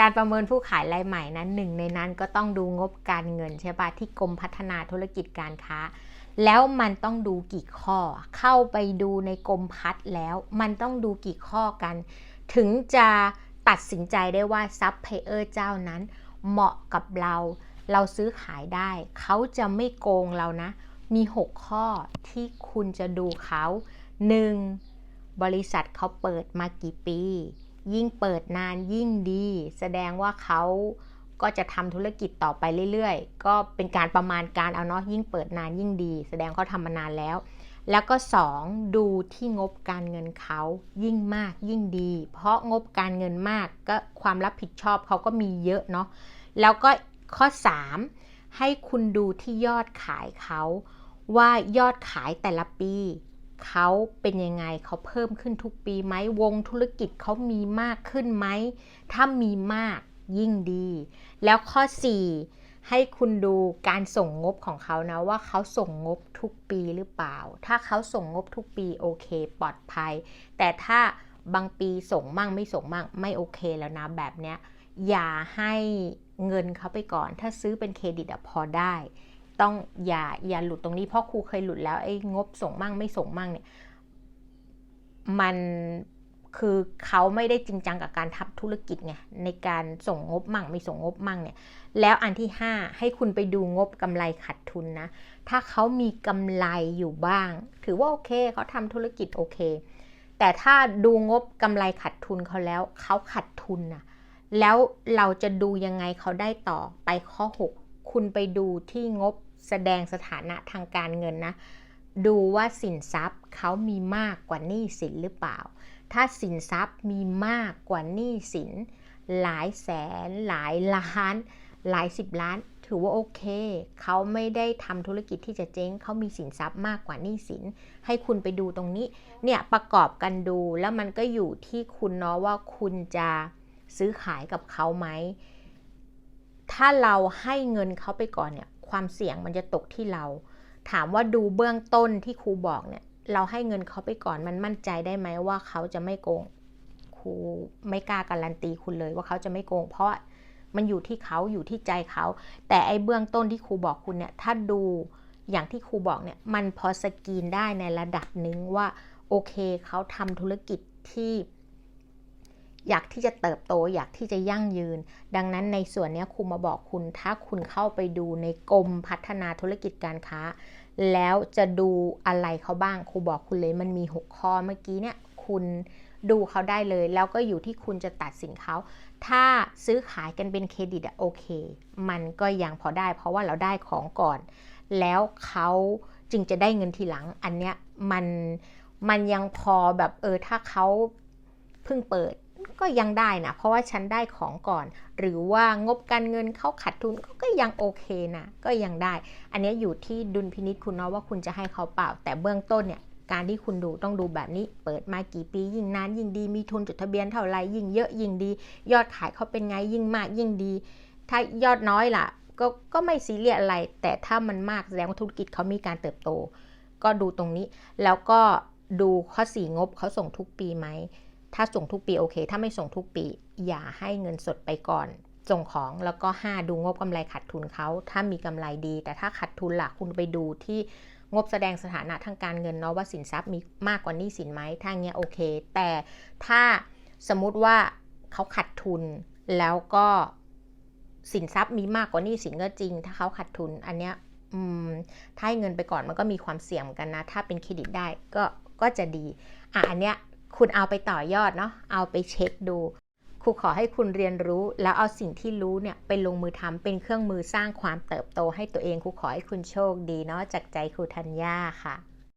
การประเมินผู้ขายรายใหม่นั้นหนึ่งในนั้นก็ต้องดูงบการเงินใช่ปะที่กรมพัฒนาธุรกิจการค้า แล้วมันต้องดูกี่ข้อ เข้าไปดูในกรมพัฒน์แล้วมันต้องดูกี่ข้อกัน ถึงจะตัดสินใจได้ว่าซับเพลเยอร์เจ้านั้น เหมาะกับเรา เราซื้อขายได้ เขาจะไม่โกงเรานะ มี 6 ข้อที่คุณจะดูเขา 1. บริษัทเขาเปิดมากี่ปี ยิ่งเปิดนานยิ่งดี แสดงว่าเขาก็จะทำธุรกิจต่อไปเรื่อยๆ ก็เป็นการประมาณการเอาเนาะยิ่งเปิดนานยิ่งดี แสดงเขาทำมานานแล้ว แล้วก็ 2. ดูที่งบการเงินเขายิ่งมากยิ่งดี เพราะงบการเงินมากก็ความรับผิดชอบเขาก็มีเยอะเนาะแล้วก็ข้อ 3 ให้คุณดูที่ยอดขายเขาว่ายอดขายแต่ละปี เขาเป็นยังไงเขาเพิ่มขึ้นทุกปีไหมวงธุรกิจเขามีมากขึ้นไหม ถ้ามีมากยิ่งดี แล้วข้อ 4 ให้คุณดูการส่งงบของเขานะว่าเขาส่งงบทุกปีหรือเปล่า ถ้าเขาส่งงบทุกปีโอเค ปลอดภัย แต่ถ้าบางปีส่งมั่งไม่ส่งมั่งไม่โอเคแล้วนะแบบเนี้ยอย่าให้เงินเขาไปก่อน ถ้าซื้อเป็นเครดิตอพอได้ ต้องอย่าอย่าหลุดตรงนี้เพราะครูเคยหลุดแล้วไอ้งบส่งมั่งไม่ส่งมั่งเนี่ย มันคือเขาไม่ได้จริงจังกับการทำธุรกิจไงในการส่งงบมั่งไม่ส่งงบมั่งเนี่ย แล้วอันที่ 5 ให้คุณไปดูงบกำไรขาดทุนนะ ถ้าเขามีกำไรอยู่บ้าง ถือว่าโอเคเขาทำธุรกิจโอเค แต่ถ้าดูงบกำไรขาดทุนเขาแล้วเขาขาดทุนนะแล้วเราจะดูยังไงเขาได้ต่อไปข้อ 6 คุณไปดูที่งบ แสดงสถานะทางการเงินนะ ดูว่าสินทรัพย์เขามีมากกว่าหนี้สินหรือเปล่า ถ้าสินทรัพย์มีมากกว่าหนี้สิน หลายแสน หลายล้าน หลายสิบล้าน ถือว่าโอเค เขาไม่ได้ทำธุรกิจที่จะเจ๊ง เขามีสินทรัพย์มากกว่าหนี้สิน ให้คุณไปดูตรงนี้ เนี่ยประกอบกันดูแล้วมันก็อยู่ที่คุณเนาะว่าคุณจะซื้อขายกับเขาไหม ถ้าเราให้เงินเขาไปก่อนเนี่ย ความเสี่ยงมันจะตกที่เรา ถามว่าดูเบื้องต้นที่ครูบอกเนี่ย เราให้เงินเขาไปก่อนมันมั่นใจได้ไหมว่าเขาจะไม่โกงครูไม่กล้าการันตีคุณเลยว่าเขาจะไม่โกง เพราะมันอยู่ที่เขาอยู่ที่ใจเขา แต่ไอ้เบื้องต้นที่ครูบอกคุณเนี่ย ถ้าดูอย่างที่ครูบอกเนี่ย มันพอสกรีนได้ในระดับหนึ่งว่าโอเคเขาทำธุรกิจที่ อยากที่จะเติบโตอยากที่จะยั่งยืน ดังนั้นในส่วนนี้ครูมาบอกคุณ ถ้าคุณเข้าไปดูในกรมพัฒนาธุรกิจการค้า แล้วจะดูอะไรเขาบ้างครูบอกคุณเลยมันมี 6 ข้อเมื่อกี้เนี่ยคุณดูเขาได้เลย แล้วก็อยู่ที่คุณจะตัดสินเขา ถ้าซื้อขายกันเป็นเครดิตอะโอเค มันก็ยังพอได้ เพราะว่าเราได้ของก่อน แล้วเขาจึงจะได้เงินทีหลัง อันเนี้ยมันมันยังพอแบบเออถ้าเขาเพิ่งเปิด ก็ยังได้นะ เพราะว่าฉันได้ของก่อน หรือว่างบการเงินเขาขาดทุนก็ยังโอเคนะก็ยังได้ อันนี้อยู่ที่ดุลพินิษคุณเนาะว่าคุณจะให้เขาเปล่า แต่เบื้องต้นเนี่ยการที่คุณดูต้องดูแบบนี้ เปิดมากี่ปี ยิ่งนานยิ่งดี มีทุนจดทะเบียนเท่าไรยิ่งเยอะยิ่งดี ยอดขายเขาเป็นไงยิ่งมากยิ่งดี ถ้ายอดน้อยล่ะ ก็ก็ไม่ซีเรียสอะไร แต่ถ้ามันมากแสดงว่าธุรกิจเขามีการเติบโต ก็ดูตรงนี้ แล้วก็ดูข้อสี่งบเขาส่งทุกปีไหม ถ้าส่งทุกปีโอเค ถ้าไม่ส่งทุกปี อย่าให้เงินสดไปก่อน ส่งของแล้วก็ 5 ดูงบกำไรขาดทุนเขา ถ้ามีกำไรดี แต่ถ้าขาดทุนล่ะคุณไปดูที่งบแสดงสถานะทางการเงินเนาะว่าสินทรัพย์มีมากกว่านี้สินไหมถ้าเงี้ยโอเค แต่ถ้าสมมุติว่าเขาขาดทุนแล้วก็สินทรัพย์มีมากกว่านี้สินก็จริง ถ้าเขาขาดทุนอันเนี้ยถ้าให้เงินไปก่อนมันก็มีความเสี่ยงกันนะ ถ้าเป็นเครดิตได้ก็ก็จะดี อะอันเนี้ย คุณเอาไปต่อยอดเนาะเอาไปเช็คดูครูขอให้คุณเรียนรู้ แล้วเอาสิ่งที่รู้เนี่ยไปลงมือทำเป็นเครื่องมือสร้างความเติบโตให้ตัวเองครูขอให้คุณโชคดีเนาะจากใจครูธัญญาค่ะ